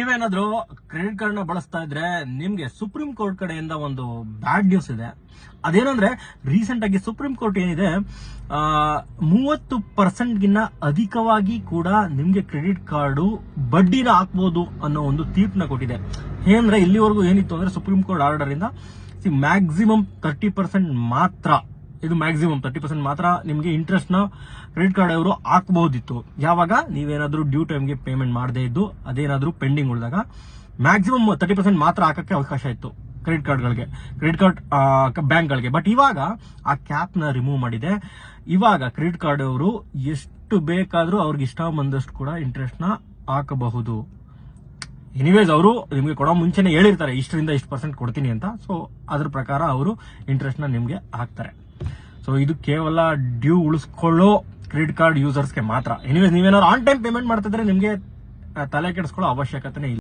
ನೀವೇನಾದ್ರೂ ಕ್ರೆಡಿಟ್ ಕಾರ್ಡ್ನ ಬಳಸ್ತಾ ಇದ್ರೆ ನಿಮ್ಗೆ ಸುಪ್ರೀಂ ಕೋರ್ಟ್ ಕಡೆಯಿಂದ ಒಂದು ಬ್ಯಾಡ್ ನ್ಯೂಸ್ ಇದೆ. ಅದೇನಂದ್ರೆ ರೀಸೆಂಟ್ ಆಗಿ ಸುಪ್ರೀಂ ಕೋರ್ಟ್ ಏನಿದೆ ಮೂವತ್ತು ಪರ್ಸೆಂಟ್ ಗಿನ್ನ ಅಧಿಕವಾಗಿ ಕೂಡ ನಿಮ್ಗೆ ಕ್ರೆಡಿಟ್ ಕಾರ್ಡು ಬಡ್ಡಿನ ಹಾಕ್ಬೋದು ಅನ್ನೋ ಒಂದು ತೀರ್ಪನ್ನ ಕೊಟ್ಟಿದೆ. ಏನಂದ್ರೆ ಇಲ್ಲಿವರೆಗೂ ಏನಿತ್ತು ಅಂದ್ರೆ ಸುಪ್ರೀಂ ಕೋರ್ಟ್ ಆರ್ಡರ್ ಇಂದ ಮ್ಯಾಕ್ಸಿಮಮ್ ತರ್ಟಿ ಪರ್ಸೆಂಟ್ ಮಾತ್ರ ಇದು ಮ್ಯಾಕ್ಸಿಮಮ್ ತರ್ಟಿ ಪರ್ಸೆಂಟ್ ಮಾತ್ರ ನಿಮಗೆ ಇಂಟ್ರೆಸ್ಟ್ನ ಕ್ರೆಡಿಟ್ ಕಾರ್ಡ್ ಅವರು ಹಾಕಬಹುದಿತ್ತು ಯಾವಾಗ? ನೀವೇನಾದ್ರೂ ಡ್ಯೂ ಟೈಮ್ಗೆ ಪೇಮೆಂಟ್ ಮಾಡದೇ ಇದ್ದು, ಅದೇನಾದ್ರೂ ಪೆಂಡಿಂಗ್ ಉಳಿದಾಗ ಮ್ಯಾಕ್ಸಿಮಮ್ ತರ್ಟಿ ಪರ್ಸೆಂಟ್ ಮಾತ್ರ ಹಾಕಕ್ಕೆ ಅವಕಾಶ ಇತ್ತು ಕ್ರೆಡಿಟ್ ಕಾರ್ಡ್ಗಳಿಗೆ ಕ್ರೆಡಿಟ್ ಕಾರ್ಡ್ ಬ್ಯಾಂಕ್ಗಳಿಗೆ ಬಟ್ ಇವಾಗ ಆ ಕ್ಯಾಪ್ನ ರಿಮೂವ್ ಮಾಡಿದೆ. ಇವಾಗ ಕ್ರೆಡಿಟ್ ಕಾರ್ಡ್ ಅವರು ಎಷ್ಟು ಬೇಕಾದ್ರೂ ಅವ್ರಿಗೆ ಇಷ್ಟ ಬಂದಷ್ಟು ಕೂಡ ಇಂಟ್ರೆಸ್ಟ್ನ ಹಾಕಬಹುದು. ಎನಿವೇಸ್ ಅವರು ನಿಮಗೆ ಕೊಡೋ ಮುಂಚೆನೆ ಹೇಳಿರ್ತಾರೆ, ಇಷ್ಟರಿಂದ ಇಷ್ಟು ಪರ್ಸೆಂಟ್ ಕೊಡ್ತೀನಿ ಅಂತ. ಸೊ ಅದ್ರ ಪ್ರಕಾರ ಅವರು ಇಂಟ್ರೆಸ್ಟ್ನ ನಿಮ್ಗೆ ಹಾಕ್ತಾರೆ. ಸೊ ಇದು ಕೇವಲ ಡ್ಯೂ ಉಳಿಸ್ಕೊಳ್ಳೋ ಕ್ರೆಡಿಟ್ ಕಾರ್ಡ್ ಯೂಸರ್ಸ್ಗೆ ಮಾತ್ರ. ಎನಿವೇಸ್ ನೀವೇನಾದ್ರು ಆನ್ ಟೈಮ್ ಪೇಮೆಂಟ್ ಮಾಡ್ತಿದ್ರೆ ನಿಮಗೆ ತಲೆ ಕೆಡಿಸ್ಕೊಳ್ಳೋ ಅವಶ್ಯಕತೆ ಇಲ್ಲ.